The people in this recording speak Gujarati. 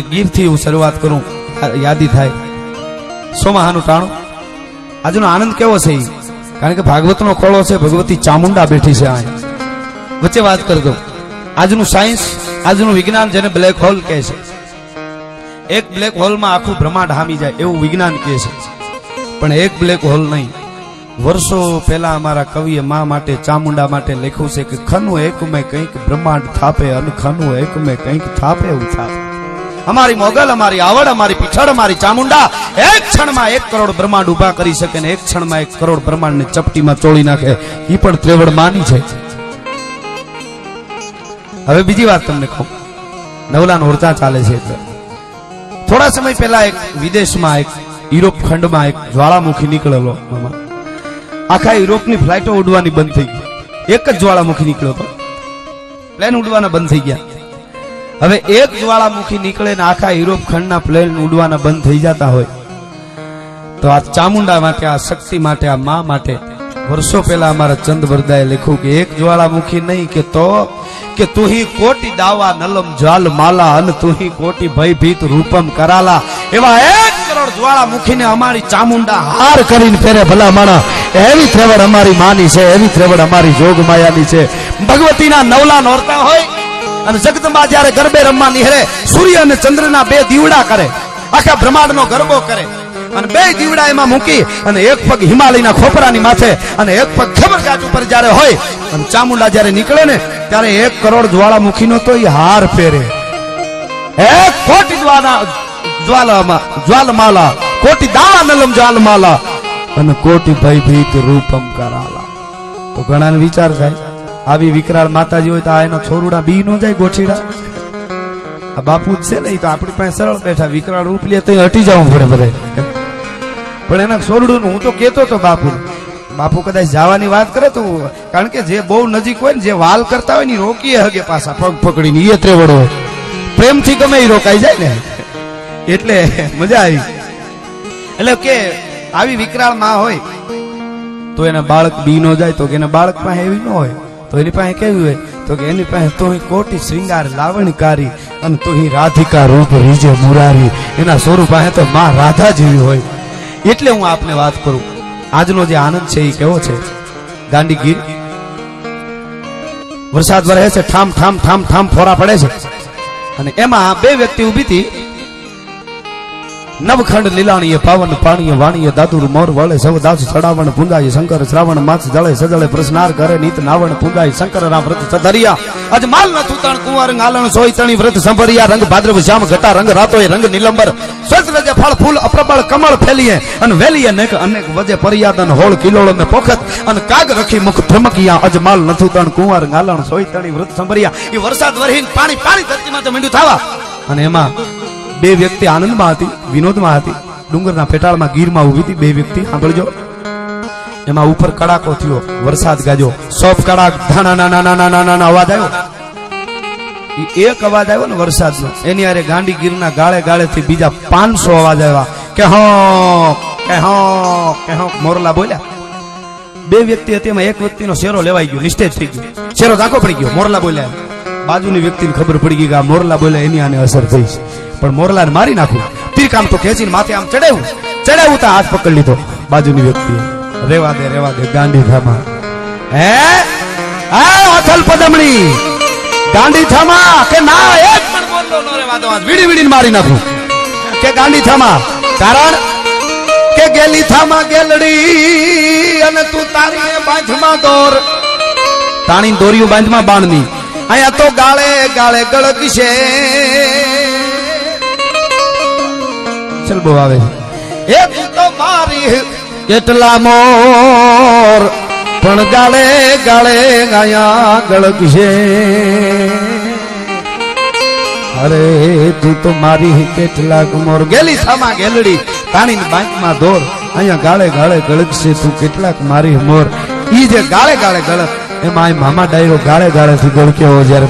ગીરથી હું શરૂઆત કરું. યાદી થાય. સોમાહાનું ટાણું? આજનો આનંદ કેવો છે? કારણ કે ભાગવતનો ખોળો છે, ભગવતી ચામુંડા બેઠી છે આ વચ્ચે વાત કરી દઉં. આજનું સાયન્સ, આજનું વિજ્ઞાન જેને બ્લેક હોલ કહે છે. એક બ્લેક હોલમાં આખું બ્રહ્માંડ હામી જાય એવું વિજ્ઞાન કહે છે. પણ એક બ્લેક હોલ નહીં. વર્ષો પહેલા અમારા કવિએ મા માટે, ચામુંડા માટે લખ્યું છે કે ખનું એક મેં કંઈક બ્રહ્માંડ થાપે અને ખનું એક મેં કંઈક થાપે એવું થાપે. અમારી મોગલ, અમારી આવડ, અમારી પીછળ અમારી ચામુંડા એક ક્ષણમાં એક કરોડ બ્રહ્માંડ ઊભા કરી શકે ને એક ક્ષણમાં એક કરોડ બ્રહ્માંડને ચપટીમાં ચોળી નાખે. એ પણ ત્રેવડ માની જાય. હવે બીજી વાત તમને કહું. નવલા નોરતા ચાલે છે થોડા સમય પહેલા એક વિદેશમાં એક યુરોપ ખંડમાં એક જ્વાળામુખી નીકળેલો. આખા યુરોપની ફ્લાઇટો ઉડવાની બંધ થઈ ગઈ. એક જ જ્વાળામુખી નીકળ્યો હતો. પ્લેન ઉડવાના બંધ થઈ ગયા. હવે એક જ્વાળામુખી નીકળે ને આખા યુરોપ ખંડના પ્લેન ઉડવાના બંધ થઈ જતા હોય. તો આ ચામુંડા માટે, આ શક્તિ માટે, આ મા માટે વર્ષો પહેલા અમારા ચંદ વરદાએ લખ્યું કે એક જ્વાળામુખી નહીં કે તો કે તુહી કોટી દાવા, નલમ જાલ, માલા અને તુહી કોટી ભયભીત રૂપમ કરાલા. એવા એક કરોડ જ્વાળામુખીને અમારી ચામુંડા હાર કરીને ફેરે. ભલા માણા એવી ત્રેવડ અમારી માની છે, એવી ત્રેવડ અમારી જોગ માયાની છે. ભગવતીના નવલા નોરતા હોય અને જગતમાં જ્યારે ગરબે રમવા નીહરે સૂર્ય અને ચંદ્રના બે દીવડા કરે, આખા બ્રહ્માંડનો ગરબો કરે. અને બે દીવડા એમાં મૂકી અને એક પગ હિમાલયના ખોપરાની માથે અને એક પગ ખબરગાટ ઉપર જ્યારે હોય અને ચામુંડા જ્યારે નીકળે ને, ત્યારે એક કરોડ જ્વાળામુખીનો તો એ હાર પહેરે એક કોટી જ્વાલા જ્વાલામાં જ્વાલમાલા, કોટી નલમ જ્વાલમાલા અને કોટી ભયભીત રૂપમ કરાલા. તો ઘણાને વિચાર થાય. આવી વિકરાળ માતાજી હોય તો આ એના છોરુડા બી નો જાય ગોઠીડા. આ બાપુ જ છે ને તો આપણી પાસે સરળ બેઠા વિકરાળ રૂપ લે તો હટી જવું પડે બધે. પણ એના છોરડું હું તો કેતો તો બાપુ. બાપુ કદાચ જવાની વાત કરે તો, કારણ કે જે બહુ નજીક હોય ને, જે વાલ કરતા હોય ને રોકીએ હગે પાછા પગ પકડીને એ ત્રેવડો પ્રેમથી ગમે એ રોકાઈ જાય ને. એટલે મજા આવી. એટલે કે આવી વિકરાળમાં હોય, તો એના બાળક બી નો જાય, તો કે એના બાળક પાસે એવી ન હોય. તો એની પાસે કેવી હોય? તો કે એની પાસે તો કોટી શ્રીંગાર લાવણકારી અને તો રાધિકા રૂપ રીજે મુરારી. એના સ્વરૂપ પાસે તો માં રાધા જેવી હોય. એટલે હું આપને વાત કરું. આજનો જે આનંદ છે એ કેવો છે? દાંડી ગીર. વરસાદ વરસે છે ઠામ ઠામ ઠામ ઠામ ફોરા પડે છે. અને એમાં બે વ્યક્તિ ઊભી હતી. નવખંડ લીલાણીએ પાવન, પાણીએ વાણીએ દાદુર મોર વળે સૌ દાસ ચડાવણ પૂંજાય શંકર, શ્રાવણ, માસ જળે સજળે પ્રશ્નાર કરે નીત નાવણ પૂંજાય શંકર, રામ વ્રત સધરિયા અજ માલ ન થૂતણ કુંવર ગાલણ, સોય તણી વ્રત સંભરિયા. રંગ ભાદ્રવ શ્યામ ઘટા, રંગ રાતોય રંગ નીલંબર. સ્વચ્છ રજે ફળ, ફૂલ, અપ્રબળ, કમળ ફેલીએ. અને વેલીએ નેક, અનેક વજે પરિયાદન હોળ, કિલોળ ને પોખત. અને કાગ રખી મુખ ધમકિયા. અજ માલ ન તણ કુંવર ગાલણ, સોય તણી વ્રત સંભરિયા. એ વરસાદ વરહીન પાણી પાણી ધરતીમાં તો મીંડું થાવા. અને એમાં બે વ્યક્તિ આનંદમાં હતી, વિનોદમાં હતી. ડુંગરના પેટાળમાં ગીરમાં ઊભી હતી, બે વ્યક્તિ સાંભળજો. એમાં ઉપર કડાકો થયો, વરસાદ ગાજો. સોફ કડાક અવાજ આવ્યો. એક અવાજ આવ્યો ને વરસાદનો. એની હારે ગાંડી ગીરના ગાળે ગાળે થી બીજા પાંચસો અવાજ આવ્યા. કે હો કે હો કે હો, મોરલા બોલ્યા. બે વ્યક્તિ હતી, એમાં એક વ્યક્તિનો શેરો લેવાઈ ગયો નિસ્ટેજ થઈ ગયો. શેરો ઝાંકો પડી ગયો, મોરલા બોલ્યા બાજુની વ્યક્તિને ખબર પડી ગઈ કે આ મોરલા બોલે એની આને અસર થઈ છે. પણ મોરલાને મારી નાખું. તીર કામ તો ખેંચીને માથે આમ ચડાવ્યું. ચડાવ્યું તો હાથ પકડી લીધો. બાજુની વ્યક્તિ રેવા દે રેવા દે ગાંધીધામા હે? આ અથલ પદમણી. ગાંધીધામા કે ના, એક પણ બોલલો ન રેવા દો વીડી વીડીને મારી નાખું. કે ગાંડી થામા કારણ કે ગેલી થામા ગેલડી અને તું તારી બાંધમાં દોર. તાણી દોર્યું બાંધમાં બાણની અહીંયા તો ગાળે ગાળે ગળક છે ચલ બહુ આવે. એ તું તો મારી કેટલા મોર પણ ગાળે ગાળે ગાયા ગળક છે અરે તું તો મારી કેટલાક મોર. ગેલી સામા ગેલડી તાણી બાંકમાં દોર. અહીંયા ગાળે ગાળે ગળક છે તું કેટલાક મારી મોર. ઈ જે ગાળે ગાળે ગળક એમાં મામા ડાયરો ગાળે ગાળે થી ગળક્યો જ્યારે